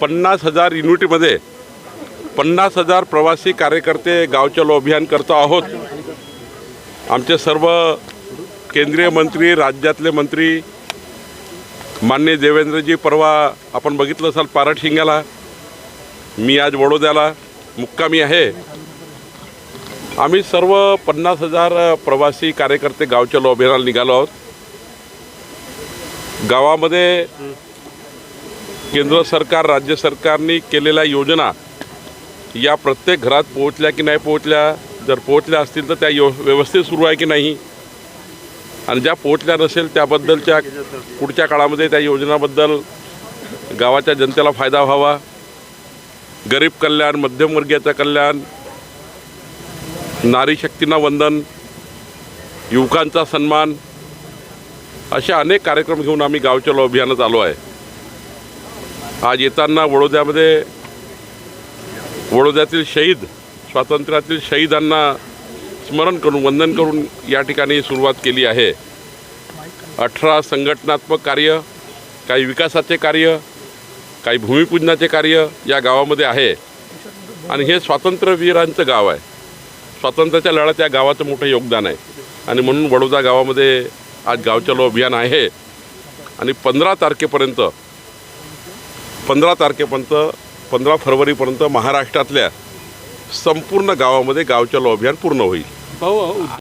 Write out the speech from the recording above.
पन्नास हजार युनिटमध्ये पन्नास हजार प्रवासी कार्यकर्ते गावचलो अभियान करतो आहोत. आमचे सर्व केंद्रीय मंत्री राज्यातले मंत्री मान्य देवेंद्रजी परवा आपण बघितलं असाल पारट शिंग्याला मी आज वडोद्याला मुक्कामी आहे. आम्ही सर्व पन्नास हजार प्रवासी कार्यकर्ते गावच्या अभियानाला निघालो आहोत. गावामध्ये केंद्र सरकार राज्य सरकारने केलेल्या योजना या प्रत्येक घरात पोहोचल्या की नाही पोहोचल्या जर पोहोचल्या असतील तर त्या यो व्यवस्थित सुरू आहे की नाही? आणि ज्या पोहोचल्या नसेल त्याबद्दलच्या पुढच्या काळामध्ये त्या योजनाबद्दल गावाच्या जनतेला फायदा व्हावा. गरीब कल्याण मध्यमवर्गीयाचं कल्याण नारी शक्तींना वंदन युवकांचा सन्मान असे अनेक कार्यक्रम घेऊन आम्ही गावचलो अभियानात आलो आहे. आज येताना वडोद्यामध्ये वडोद्यातील शहीद स्वातंत्र्यातील शहीदांना स्मरण करून वंदन करून या ठिकाणी सुरुवात केली आहे. अठरा संघटनात्मक कार्य काही विकासाचे कार्य काही भूमिपूजनाचे कार्य या गावामध्ये आहे. आणि हे स्वातंत्र्यवीरांचं गाव आहे. स्वातंत्र्याच्या लढ्यात या गावाचं मोठं योगदान आहे. आणि म्हणून वडोदा गावामध्ये आज गावचलो अभियान आहे. आणि पंधरा तारखेपर्यंत पंधरा तारखेपर्यंत पंधरा फरवरीपर्यंत महाराष्ट्रातल्या संपूर्ण गावामध्ये गावचलो अभियान पूर्ण होईल. हो, हो.